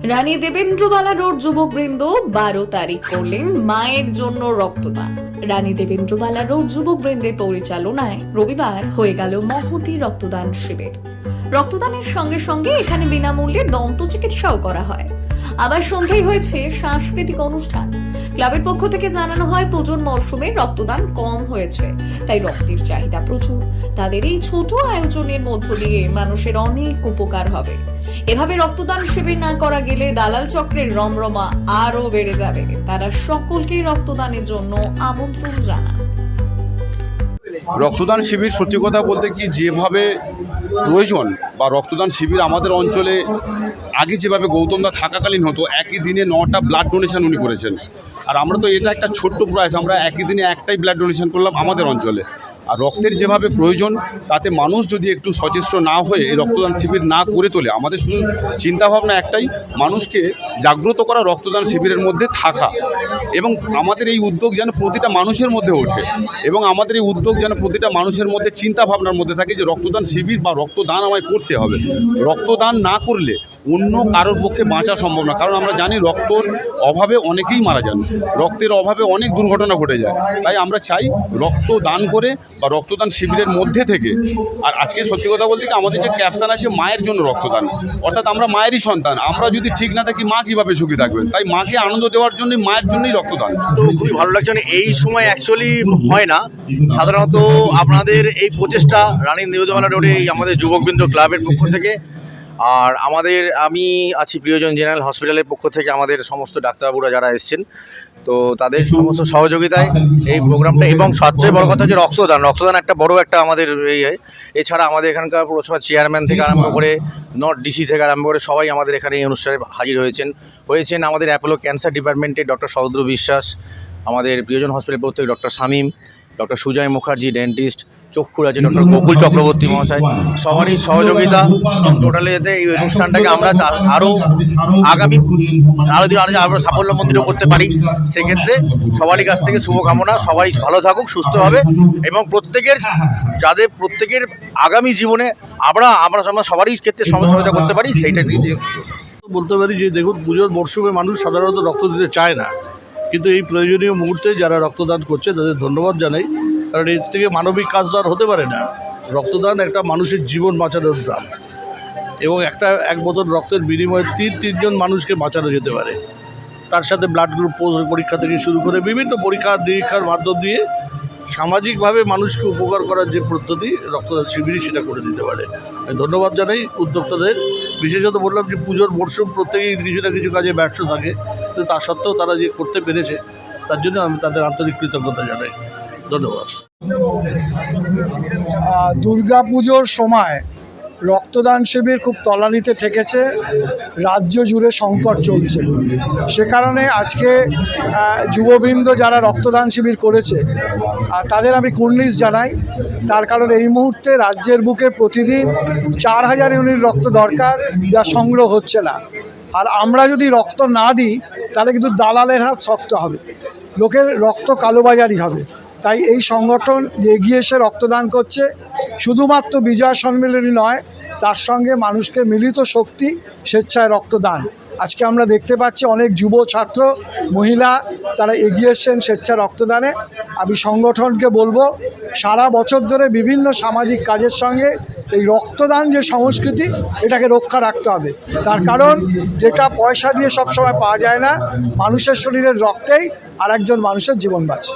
রানী দেবেন্দ্রবালা road যুবকবৃন্দ বারো তারিখ করলেন মায়ের জন্য রক্তদান। রানী দেবেন্দ্রবালা রোড যুবকবৃন্দের পরিচালনায় রবিবার হয়ে গেল মহতি রক্তদান শিবির। রক্তদানের সঙ্গে সঙ্গে এখানে বিনামূল্যে দন্ত চিকিৎসাও করা হয়। আবার সন্ধ্যায় হয়েছে সাংস্কৃতিক অনুষ্ঠান। ক্লাবের পক্ষ থেকে জানানো হয়, পুজোর মরশুমে রক্তদান কম হয়েছে। তাই রক্তের চাহিদা প্রচুর। তাদের এই ছোট আয়োজনের মধ্য দিয়ে মানুষের অনেক উপকার হবে। এভাবে রক্তদান শিবির না করা গেলে দালাল চক্রের রমরমা আরও বেড়ে যাবে। তারা সকলকে রক্তদানের জন্য আমন্ত্রণ জানান। রক্তদান শিবির, সত্যি কথা বলতে কি যেভাবে প্রয়োজন বা রক্তদান শিবির আমাদের অঞ্চলে আগে যেভাবে গৌতমদা থাকাকালীন হতো, একই দিনে নটা ব্লাড ডোনেশন উনি করেছেন। আর আমরা তো এটা একটা ছোট্ট প্রয়াস, আমরা একই দিনে একটাই ব্লাড ডোনেশন করলাম আমাদের অঞ্চলে। আর রক্তের যেভাবে প্রয়োজন, তাতে মানুষ যদি একটু সচেষ্ট না হয়ে রক্তদান শিবির না করে তোলে, আমাদের শুধু চিন্তাভাবনা একটাই, মানুষকে জাগ্রত করা রক্তদান শিবিরের মধ্যে থাকা। এবং আমাদের এই উদ্যোগ যেন প্রতিটা মানুষের মধ্যে ওঠে এবং আমাদের এই উদ্যোগ যেন প্রতিটা মানুষের মধ্যে চিন্তা ভাবনার মধ্যে থাকে যে রক্তদান শিবির বা রক্তদান আমায় করতে হবে। রক্তদান না করলে অন্য কারোর পক্ষে বাঁচা সম্ভব না। কারণ আমরা জানি রক্তর অভাবে অনেকেই মারা যান। রক্তের অভাবে অনেক দুর্ঘটনা ঘটে যায়। তাই আমরা চাই রক্ত দান করে বা রক্তদান শিবিরের মধ্যে থেকে। আর আজকে সত্যি কথা বলতে কি আমাদের যে ক্যাপশান আছে, মায়ের জন্য রক্তদান। অর্থাৎ আমরা মায়েরই সন্তান। আমরা যদি ঠিক না থাকি, মা কীভাবে সুখী থাকবেন তাই মাকে আনন্দ দেওয়ার জন্যই, মায়ের জন্যই রক্তদান। খুবই ভালো লাগছে। মানে এই সময় অ্যাকচুয়ালি হয় না। সাধারণত আপনাদের এই প্রচেষ্টা, রানী নিবেদমালা রোডে এই আমাদের যুবকবৃন্দ ক্লাবের পক্ষ থেকে আর আমাদের আমি আছি প্রিয়জন জেনারেল হসপিটালের পক্ষ থেকে আমাদের সমস্ত ডাক্তারবাবুরা যারা এসছেন। তো তাদের সমস্ত সহযোগিতায় এই প্রোগ্রামটা এবং সবচেয়ে বড় কথা হচ্ছে রক্তদান। রক্তদান একটা বড় একটা আমাদের ইয়ে। এছাড়া আমাদের এখানকার পৌরসভার চেয়ারম্যান থেকে আরম্ভ করে নর্থ ডিসি থেকে আরম্ভ করে সবাই আমাদের এখানে এই অনুষ্ঠানে হাজির হয়েছেন। হয়েছেন আমাদের অ্যাপোলো ক্যান্সার ডিপার্টমেন্টের ডক্টর সৌদ্র বিশ্বাস আমাদের প্রিয়জন হসপিটাল প্রত্যেক doctor Shamim doctor Sujoy Mukherjee dentist চক্ষুর আছে ডক্টর গোকুল চক্রবর্তী মহাশয়। সবারই সহযোগিতা। টোটালে যাতে এই অনুষ্ঠানটাকে আমরা আরও আগামী আরও দিন আরও আরও সাফল্যমণ্ডিত করতে পারি। সেক্ষেত্রে সবারই কাছ থেকে শুভকামনা। সবাই ভালো থাকুক, সুস্থ হবে। এবং প্রত্যেকের যাদের প্রত্যেকের আগামী জীবনে আমরা আমরা আমরা সবারই ক্ষেত্রে সহযোগিতা করতে পারি, সেইটা বলতে পারি যে দেখুন, পুজোর মরশুমে মানুষ সাধারণত রক্ত দিতে চায় না। কিন্তু এই প্রয়োজনীয় মুহূর্তে যারা রক্তদান করছে তাদের ধন্যবাদ জানাই, কারণ এর থেকে মানবিক কাজ তো আর হতে পারে না। রক্তদান একটা মানুষের জীবন বাঁচানোর দান এবং একটা, এক বোতল রক্তের বিনিময়ে তিন, তিনজন মানুষকে বাঁচানো যেতে পারে। তার সাথে ব্লাড গ্রুপ পরীক্ষা থেকে শুরু করে বিভিন্ন পরীক্ষা, নিরীক্ষার মাধ্যম দিয়ে সামাজিকভাবে মানুষকে উপকার করার যে পদ্ধতি রক্তদান শিবিরই সেটা করে দিতে পারে। আমি ধন্যবাদ জানাই উদ্যোক্তাদের। বিশেষত বললাম যে পুজোর মরশুম প্রত্যেকেই কিছু না কিছু কাজে ব্যর্থ থাকে। তা সত্ত্বেও তারা যে করতে পেরেছে, তার জন্য আমি তাদের আন্তরিক কৃতজ্ঞতা জানাই। ধন্যবাদ। দুর্গা পুজোর সময় রক্তদান শিবির খুব তলানিতে ঠেকেছে রাজ্য জুড়ে সংকট চলছে। সে কারণে আজকে যুববৃন্দ যারা রক্তদান শিবির করেছে তাদের আমি কুর্নিশ জানাই। তার কারণ এই মুহূর্তে রাজ্যের বুকে প্রতিদিন চার হাজার ইউনিট রক্ত দরকার, যা সংগ্রহ হচ্ছে না। আর আমরা যদি রক্ত না দিই তাহলে কিন্তু দালালের হাত শক্ত হবে। লোকের রক্ত কালোবাজারি হবে। তাই এই সংগঠন যে এগিয়ে এসে রক্তদান করছে, শুধুমাত্র বিজয় সম্মেলনী নয়, তার সঙ্গে মানুষকে মিলিত শক্তি, স্বেচ্ছায় রক্তদান। আজকে আমরা দেখতে পাচ্ছি অনেক যুব ছাত্র, মহিলা, তারা এগিয়ে এসছেন স্বেচ্ছা রক্তদানে। আমি সংগঠনকে বলব, সারা বছর ধরে বিভিন্ন সামাজিক কাজের সঙ্গে এই রক্তদান যে সংস্কৃতি, এটাকে রক্ষা রাখতে হবে। তার কারণ, যেটা পয়সা দিয়ে সবসময় পাওয়া যায় না, মানুষের শরীরের রক্তেই আর একজন মানুষের জীবন বাঁচে।